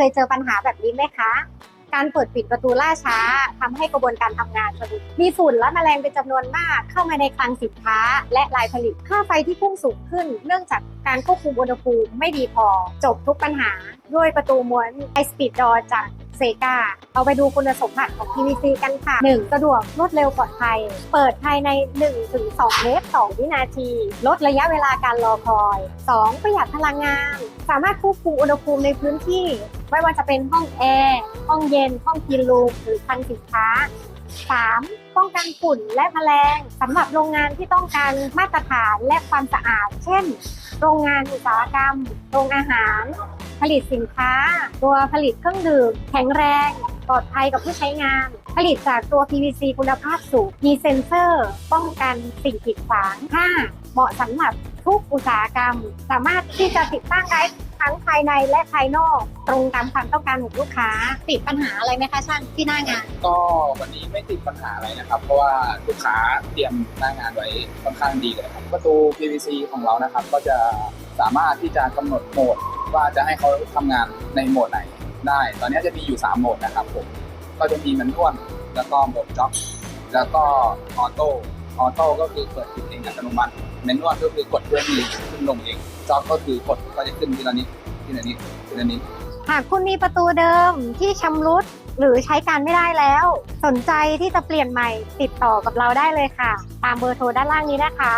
เคยเจอปัญหาแบบนี้ไหมคะ การเปิดปิดประตูล่าช้าทำให้กระบวนการทำงานสะดุดมีฝุ่นและแมลงเป็นจำนวนมากเข้ามาในคลังสินค้า และลายผลิต ค่าไฟที่พุ่งสูงขึ้น เนื่องจากการควบคุมอุณหภูมิไม่ดีพอ จบทุกปัญหา ด้วยประตูม้วนไอสปีดดอจากเซกาเอาไปดูคุณสมบัติของ PVC กันค่ะ 1. สะดวกรวดเร็วปลอดภัย เปิดภายใน 1-2 เมตร 2 วินาที ลดระยะเวลาการรอคอย 2. ประหยัดพลังงาน สามารถควบคุมอุณหภูมิในพื้นที่ ไม่ว่าจะเป็นห้องแอร์ห้องเย็น ห้องกินรูมหรือคลังสินค้า 3. ป้องกันฝุ่นและแมลงสำหรับโรงงานที่ต้องการมาตรฐานและความสะอาด เช่น โรงงานอุตสาหกรรม โรงอาหาร ผลิตสินค้า ตัวผลิตเครื่องดื่ม แข็งแรง ปลอดภัยกับผู้ใช้งาน ผลิตจากตัว PVC คุณภาพสูงมีเซ็นเซอร์ ป้องกันสิ่งกีดขวาง 5. เหมาะสำหรับทุกอุตสาหกรรม สามารถที่จะติดตั้งได้ทั้งภายในและภายนอก ตรงตามความต้องการของลูกค้า ติดปัญหาอะไรไหมคะช่างที่หน้างาน ก็วันนี้ไม่ติดปัญหาอะไรนะครับ เพราะว่าลูกค้าเตรียมหน้างานไว้ค่อนข้างดีเลยครับประตู PVC ของเรานะครับ ก็จะสามารถที่จะกำหนดโหมดว่าจะให้เขาทำงานในโหมดไหนได้ ตอนนี้จะมีอยู่ 3 โหมดนะครับผมก็จะมีแมนนวลแล้วก็โหมดจ็อกแล้วก็ออโต้ ออโต้ก็คือเปิดปิดเองอัตโนมัติแมนนวลก็คือกดเพื่อมีขึ้นลงเองจ็อกก็คือกดก็จะขึ้นทีละนิดทีละนิดทีละนิดหากคุณมีประตูเดิมที่ชำรุดหรือใช้การไม่ได้แล้ว สนใจที่จะเปลี่ยนใหม่ติดต่อกับเราได้เลยค่ะ ตามเบอร์โทรด้านล่างนี้นะคะ